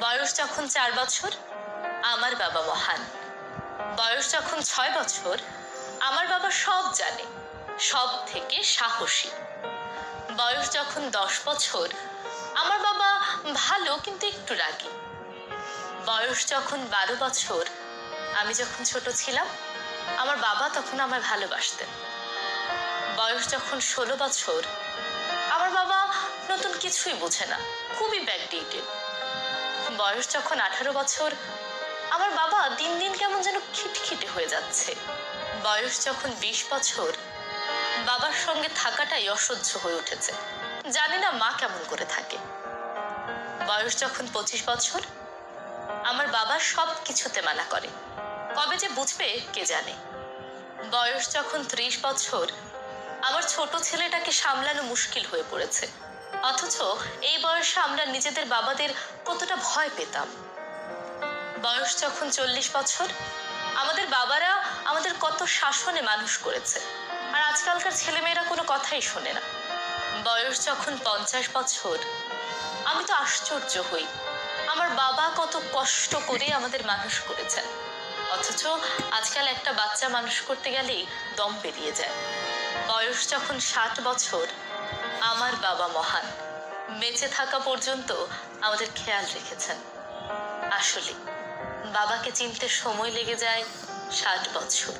বয়স যখন চার বছর, আমার বাবা মহান। বয়স যখন ছয় বছর, আমার বাবা সব জানে, সব থেকে সাহসী। বয়স যখন দশ বছর, আমার বাবা ভালো কিন্তু একটু রাগী। বয়স যখন বারো বছর, আমি যখন ছোট ছিলাম, আমার বাবা তখন আমার ভালোবাসতেন। বয়স যখন ষোলো বছর, আমার বাবা নতুন কিছুই বোঝে না, খুবই ব্যাকডেটেড বয়স যখন আঠারো বছর, আমার বাবা দিন দিন কেমন যেন খিটখিটে হয়ে যাচ্ছে। বয়স যখন বিশ বছর, বাবার সঙ্গে থাকাটাই অসহ্য হয়ে উঠেছে। জানি না মা কেমন করে থাকে। বয়স যখন পঁচিশ বছর, আমার বাবা সব কিছুতে মানা করে। কবে যে বুঝবে, কে জানে। বয়স যখন ত্রিশ বছর, আমার ছোট ছেলেটাকে সামলানো মুশকিল হয়ে পড়েছে। অথচ এই বয়সে আমরা নিজেদের বাবাদের কতটা ভয় পেতাম। বয়স যখন চল্লিশ বছর, আমাদের বাবারা আমাদের কত শাসনে মানুষ করেছে। আর আজকালকার ছেলেমেয়েরা কোনো কথাই শোনে না। বয়স যখন পঞ্চাশ বছর, আমি তো আশ্চর্য হই। আমার বাবা কত কষ্ট করে আমাদের মানুষ করেছেন। অথচ আজকাল একটা বাচ্চা মানুষ করতে গেলেই দম বেরিয়ে যায়। বয়স যখন ষাট বছর, আমার বাবা মহান। বেঁচে থাকা পর্যন্ত আমাদের খেয়াল রেখেছেন। আসলে, বাবাকে চিনতে সময় লেগে যায় ষাট বছর।